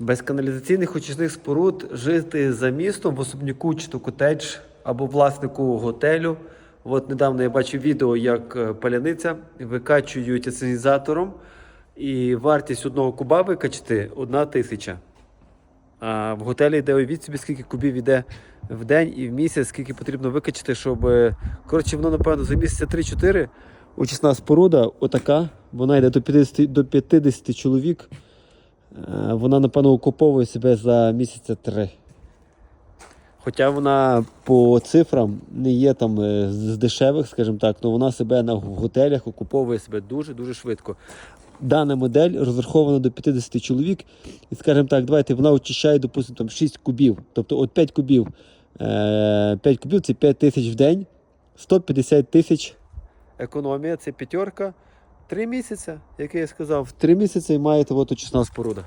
Без каналізаційних очисних споруд жити за містом в особняку чи то котедж або власнику готелю. От недавно я бачив відео, як е, паляниця викачують асенізатором, і вартість одного куба викачати одна тисяча. А в готелі йде уявіть собі, скільки кубів йде в день і в місяць, скільки потрібно викачати, щоб. е, Коротше, воно, напевно, за місяця 3-4 очисна споруда, отака, вона йде до 50, до 50 чоловік. Е, Вона, напевно, окуповує себе за місяця 3. Хоча вона по цифрам не є там е, з дешевих, скажімо так, але вона себе на готелях окуповує себе дуже-дуже швидко. Дана модель розрахована до 50 чоловік, і, скажімо так, давайте вона очищає, допустимо, там 6 кубів. Тобто от 5 кубів. е, 5 кубів це 5 тисяч в день, 150 тисяч. Економія це п'ятерка. Три місяці, як я сказав, три місяці і маєте от очисна споруда.